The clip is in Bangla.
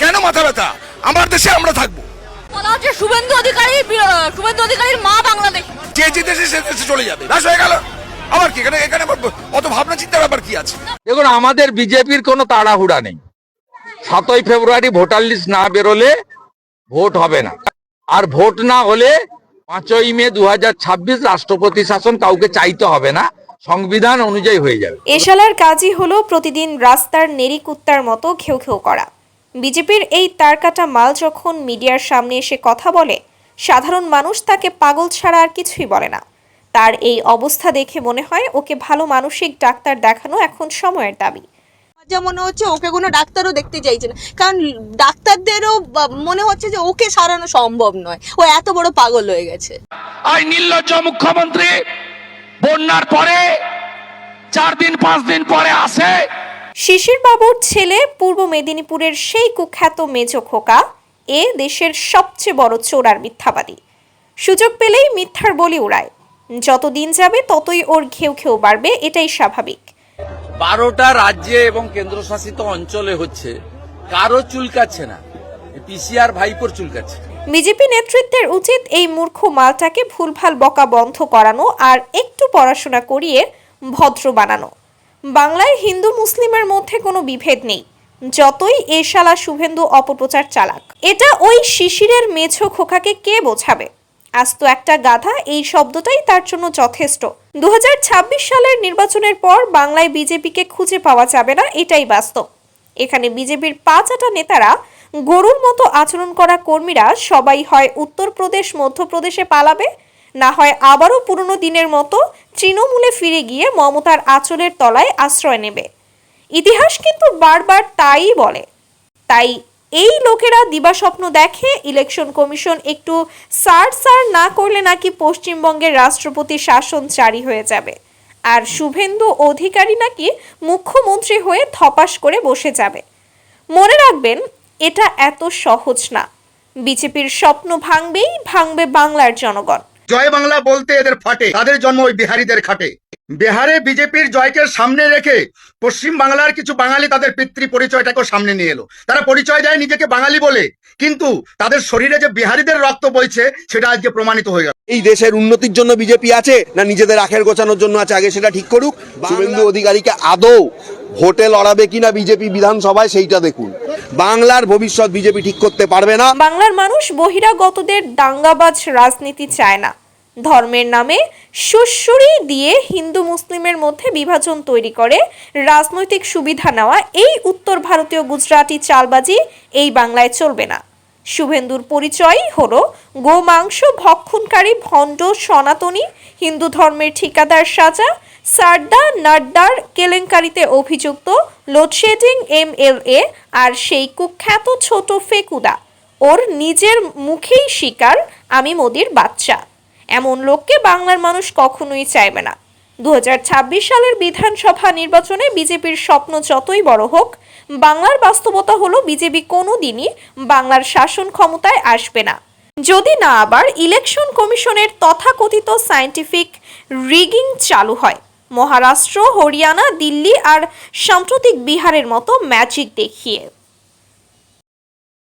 কেন মাথা ব্যথা? আমার দেশে আমরা থাকব। বলা হচ্ছে শুভেন্দু অধিকারী শুভেন্দু অধিকারীর মা বাংলাদেশ। যে যে দেশে সে দেশে চলে যাবে। ব্যাস হয়ে গেল। আবার কি? এখানে এখানে অত ভাবনা চিন্তার ব্যাপার কি আছে? দেখুন আমাদের বিজেপির কোনো তাড়াহুড়া নেই। সাতই ফেব্রুয়ারি ভোটার লিস্ট না বেরোলে ভোট হবে না। আর ভোট না হলে পাঁচই মে দু হাজার ছাব্বিশ রাষ্ট্রপতি শাসন কাউকে চাইতে হবে না। সংবিধান অনুযায়ী হয়ে যাবে। এশালার কাজই হলো প্রতিদিন রাস্তার নেরিকুত্তার মতো খেউ খেউ করা। বিজেপির এই তারকাটা মাল যখন মিডিয়ার সামনে এসে কথা বলে সাধারণ মানুষ তাকে পাগল ছাড়া আর কিছুই বলে না। তার এই অবস্থা দেখে মনে হয় ওকে ভালো মানসিক ডাক্তার দেখানো এখন সময়ের দাবি। যা মনে হচ্ছে ওকে কোনো ডাক্তারও দেখতে চাইছে না। কারণ ডাক্তারদেরও মনে হচ্ছে যে ওকে সারানো সম্ভব নয়। ও এত বড় পাগল হয়ে গেছে। আর নির্লজ্জ মুখ্যমন্ত্রী বন্যার পরে চার দিন পাঁচ দিন পরে আসে শিশির বাবুর ছেলে পূর্ব মেদিনীপুরের সেই কুখ্যাত মেজো খোকা এ দেশের সবচেয়ে বড় চোরার মিথ্যাবাদী। সুযোগ পেলেই মিথ্যার বলি উড়ায়। যত দিন যাবে ততই ওর ঘেউ ঘেউ বাড়বে এটাই স্বাভাবিক। বারোটা রাজ্যে এবং কেন্দ্রশাসিত অঞ্চলে হচ্ছে কারও চুলকাচ্ছে না। পিসিআর ভাইপোর চুলকাচ্ছে। বিজেপি নেতৃত্বের উচিত এই মূর্খ মালটাকে ভুলভাল বকা বন্ধ করানো আর একটু পড়াশোনা করিয়ে ভদ্র বানানো। বাংলায় হিন্দু মুসলিমের মধ্যে কোনো বিভেদ নেই। যতই এ শালা শুভেন্দু অপপ্রচার চালাক। এটা ওই শিশিরের মেছো খোকাকে কে বোঝাবে? আস্ত একটা গাধা এই শব্দটাই তার জন্য যথেষ্ট। দু হাজার ছাব্বিশ সালের নির্বাচনের পর বাংলায় বিজেপিকে খুঁজে পাওয়া যাবে না, এটাই বাস্তব। এখানে বিজেপির পাঁচ আটা নেতারা গরুর মতো আচরণ করা কর্মীরা সবাই হয় উত্তরপ্রদেশ, মধ্যপ্রদেশে পালাবে না হয় আবারও পুরনো দিনের মতো তৃণমূলে ফিরে গিয়ে মমতার আঁচলের তলায় আশ্রয় নেবে। ইতিহাস কিন্তু বারবার তাই বলে। তাই এই লোকেরা দিবাস্বপ্ন দেখে, ইলেকশন কমিশন একটু সার সার না করলে নাকি পশ্চিমবঙ্গের রাষ্ট্রপতি শাসন জারি হয়ে যাবে। আর শুভেন্দু অধিকারী নাকি মুখ্যমন্ত্রী হয়ে ধপাস করে বসে যাবে। মনে রাখবেন, এটা এত সহজ না। বিজেপির স্বপ্ন ভাঙবেই ভাঙবে বাংলার জনগণ। জয় বাংলা বলতে এদের ফাটে। তাদের জন্ম ওই বিহারীদের খাটে। বিহারে বিজেপির জয়কে সামনে রেখে পশ্চিম বাংলার কিছু বাঙালি তাদের পিতৃ পরিচয়টাকেও সামনে নিয়ে এলো। তারা পরিচয় দেয় নিজেকে বাঙালি বলে কিন্তু তাদের শরীরে যে বিহারীদের রক্ত বইছে সেটা আজকে প্রমাণিত হয়ে গেল। এই দেশের উন্নতির জন্য বিজেপি আছে না নিজেদের আখের গোছানোর জন্য আছে আগে সেটা ঠিক করুক। শুভেন্দু অধিকারীকে আদৌ ভোটে লড়াবে কিনা বিজেপি বিধানসভায় সেইটা দেখুন। বাংলার ভবিষ্যৎ বিজেপি ঠিক করতে পারবে না। বাংলার মানুষ বহিরাগতদের দাঙ্গাবাজ রাজনীতি চায় না। ধর্মের নামে সুশ্রুরি দিয়ে হিন্দু মুসলিমের মধ্যে বিভাজন তৈরি করে রাজনৈতিক সুবিধা নেওয়া এই উত্তর ভারতীয় গুজরাটি চালবাজি এই বাংলায় চলবে না। শুভেন্দুর পরিচয়ই হলো গোমাংস ভক্ষণকারী ভণ্ড সনাতনী হিন্দু ধর্মের ঠিকাদার সাজা সারদা নাড্ডার কেলেঙ্কারিতে অভিযুক্ত লোডশেডিং এম এল এ আর সেই কুখ্যাত ছোট ফেকুদা। ওর নিজের মুখেই শিকার আমি মোদির বাচ্চা। এমন লোককে বাংলার মানুষ কখনোই চাইবে না। দু হাজার ছাব্বিশ সালের বিধানসভা নির্বাচনে বিজেপির স্বপ্ন যতই বড় হোক, বাংলার বাস্তবতা হলো বিজেপি কোনো দিনই বাংলার শাসন ক্ষমতায় আসবে না। যদি না আবার ইলেকশন কমিশনের তথাকথিত সায়েন্টিফিক রিগিং চালু হয়। মহারাষ্ট্র হরিয়ানা দিল্লি আর সাম্প্রতিক বিহারের মতো ম্যাজিক দেখিয়ে।